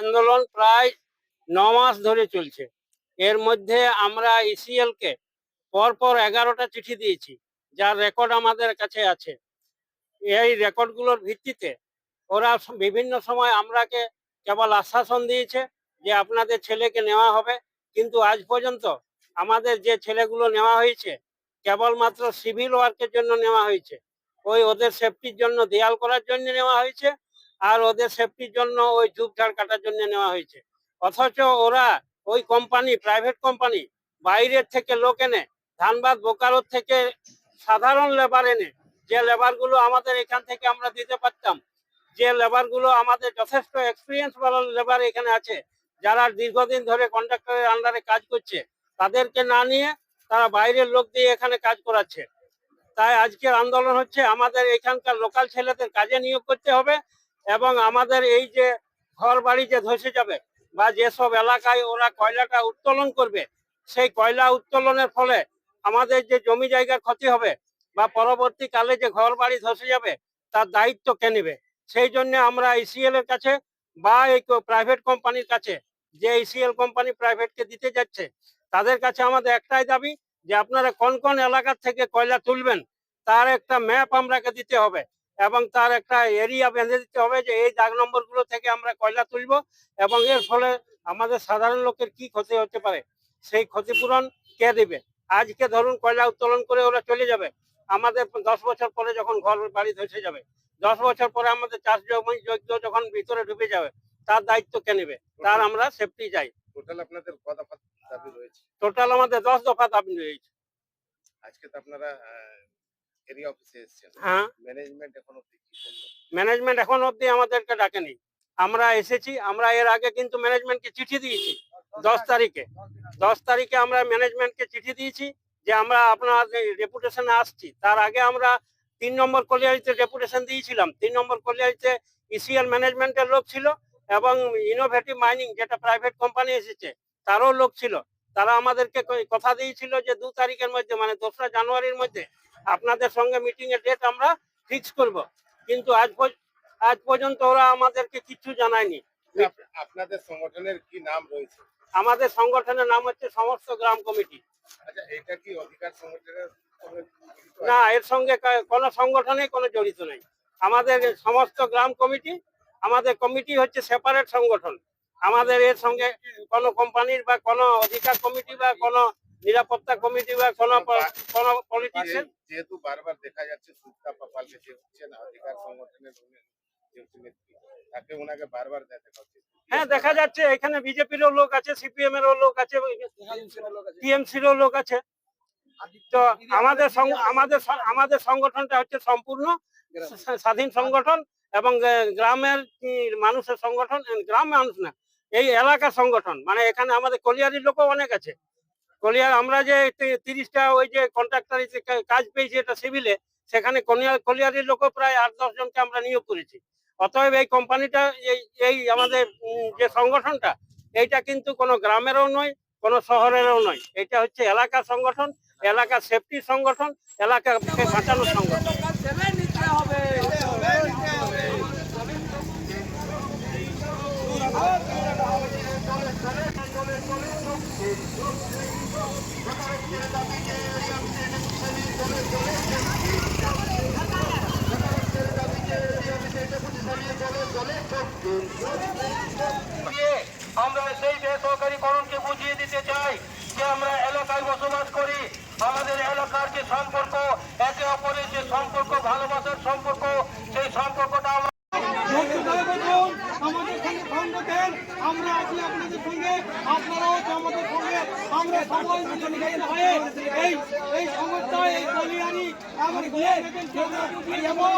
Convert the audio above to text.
আন্দোলন প্রায় ন মাস ধরে চলছে। এর মধ্যে আমরা ইসিএল কে পরপর এগারোটা চিঠি দিয়েছি, যার রেকর্ড আমাদের কাছে আছে। এই রেকর্ডগুলোর ভিত্তিতে ওরা বিভিন্ন সময় আমরাকে কেবল আশ্বাসন দিয়েছে যে আপনাদের ছেলেকে নেওয়া হবে। কিন্তু আজ পর্যন্ত আমাদের যে ছেলেগুলো নেওয়া হয়েছে, কেবলমাত্র সিভিল ওয়ার্কের জন্য নেওয়া হয়েছে। ওই ওদের সেফটির জন্য দেয়াল করার জন্য নেওয়া হয়েছে আর ওদের সেফটির জন্য ওই ঝুপঝাড় কাটার জন্য নেওয়া হয়েছে। অথচ ওরা ওই কোম্পানি প্রাইভেট কোম্পানি বাইরের থেকে লোক এনে, ধানবাদ, বোকারোর থেকে সাধারণ লেবার এনে, যে লেবারগুলো আমাদের এখান থেকে আমরা দিতে পারতাম যে লেবারগুলো আমাদের যথেষ্ট এক্সপিরিয়েন্স ভালো লেবার এখানে আছে, যারা দীর্ঘদিন ধরে কন্ট্রাক্টরের আন্ডারে কাজ করছে, তাদেরকে না নিয়ে তারা বাইরের লোক দিয়ে এখানে কাজ করাচ্ছে। তাই আজকের আন্দোলন হচ্ছে আমাদের এখানকার লোকাল ছেলেদের কাজে নিয়োগ করতে হবে এবং আমাদের এই যে ঘর বাড়ি যে ধসে যাবে বা যেসব এলাকায় ওরা কয়লাটা উত্তোলন করবে, সেই কয়লা উত্তোলনের ফলে আমাদের যে জমি জায়গার ক্ষতি হবে বা পরবর্তীকালে যে ঘর বাড়ি ধসে যাবে, তার দায়িত্ব কে নেবে? সেই জন্য আমরা ইসিএল এর কাছে বা এই প্রাইভেট কোম্পানির কাছে, যে ইসিএল কোম্পানি প্রাইভেটকে দিতে যাচ্ছে, তাদের কাছে আমাদের একটাই দাবি যে আপনারা কোন কোন এলাকার থেকে কয়লা তুলবেন, তার একটা ম্যাপ আমরাকে দিতে হবে এবং তার একটা এরিয়া বেঁধে দিতে হবে যে এই দাগ নম্বরগুলো থেকে আমরা কয়লা তুলবো এবং এর ফলে আমাদের সাধারণ লোকের কি ক্ষতি হতে পারে, সেই ক্ষতিপূরণ কে দিবে? আজকে ধরুন কয়লা উত্তোলন করে ওরা চলে যাবে আমাদের দশ বছর পরে যখন ঘর বাড়ি ধসে যাবে দশ বছর পরে আমাদের চাষ জমি যজ্ঞ যখন ভিতরে ঢুকে যাবে তার দায়িত্ব কে নেবে? তার আমরা সেফটি চাই। টোটাল আপনাদের দফা দাবি রয়েছে? টোটাল আমাদের দশ দফা দাবি রয়েছে। আজকে তো আপনারা এরিয়া অফিসে এসেছেন। হ্যাঁ। ম্যানেজমেন্ট এখন অব্দি কি করল ম্যানেজমেন্ট এখন অবধি আমাদেরকে ডাকেনি। আমরা এসেছি আমরা এর আগে কিন্তু ম্যানেজমেন্টকে চিঠি দিয়েছি দশ তারিখে। দশ তারিখে আমরা ম্যানেজমেন্টকে চিঠি দিয়েছি। যে আমরা আপনার রেপুটেশনে আসছি, তার আগে আমরা তিন নম্বর কলিয়ারিতে রেপুটেশন দিয়েছিলাম। তিন নম্বর কলিয়ারিতে ইসিএল ম্যানেজমেন্টের লোক ছিল এবং ইনোভেটিভ মাইনিং যেটা প্রাইভেট কোম্পানি এসেছে, তারও লোক ছিল। তারা আমাদেরকে কথা দিয়েছিল যে দু তারিখের মধ্যে মানে দোসরা জানুয়ারির মধ্যে আপনাদের সঙ্গে মিটিং এর ডেট আমরা ফিক্স করব। কিন্তু আজ আজ পর্যন্ত ওরা আমাদেরকে কিছু জানায়নি। আপ- আপনাদের সংগঠনের কি নাম রয়েছে? আমাদের সংগঠনের নাম হচ্ছে সমস্ত গ্রাম কমিটি। আচ্ছা? না এর সঙ্গে কোনো সংগঠনে কোনো জড়িত নেই। আমাদের সমস্ত গ্রাম কমিটি আমাদের কমিটি হচ্ছে সেপারেট সংগঠন। আমাদের এর সঙ্গে কোনো কোম্পানির বা কোনো অধিকার কমিটি বা কোনো নিরাপত্তা কমিটি বা কোনো কোনো পলিটিক্সের যেহেতু বারবার দেখা যাচ্ছে সুস্তা পাপালকে যে হচ্ছেন অধিকার সংগঠনের। হ্যাঁ দেখা যাচ্ছে, এখানে বিজেপিরও লোক আছে সিপিএম এরও লোক আছে, টিএমসিরও লোক আছে। তো আমাদের আমাদের আমাদের সংগঠনটা হচ্ছে সম্পূর্ণ স্বাধীন সংগঠন এবং গ্রামের মানুষের সংগঠন গ্রাম মানুষ না, এই এলাকার সংগঠন। মানে এখানে আমাদের কলিয়ারির লোকও অনেক আছে। কলিয়ার, আমরা যে তিরিশটা ওই যে কন্ট্রাক্টর কাজ পেয়েছি এটা সিভিলে সেখানে কলিয়া- কলিয়ারির লোকও প্রায় আট দশ জনকে আমরা নিয়োগ করেছি। অতএব এই কোম্পানিটা, এই এই আমাদের যে সংগঠনটা, এইটা কিন্তু কোনো গ্রামেরও নয়, কোনো শহরেরও নয়। এটা হচ্ছে এলাকার সংগঠন এলাকার সেফটি সংগঠন এলাকাকে বাঁচানোর সংগঠন। আমরা সেই বেসরকারিকরণকে বুঝিয়ে দিতে চাই যে আমরা এলাকায় বসবাস করি। আমাদের এলাকার যে সম্পর্ক, একে অপরের যে সম্পর্ক, ভালোবাসার সম্পর্ক, সেই সম্পর্কটা আমরা আছি আপনাদের সঙ্গে। আপনারাও আমাদের সঙ্গে। আমরা সবাই মিলেমিশে হয়ে এই এই সমস্যায় এই কলিয়ারি আমার গিয়ে এবং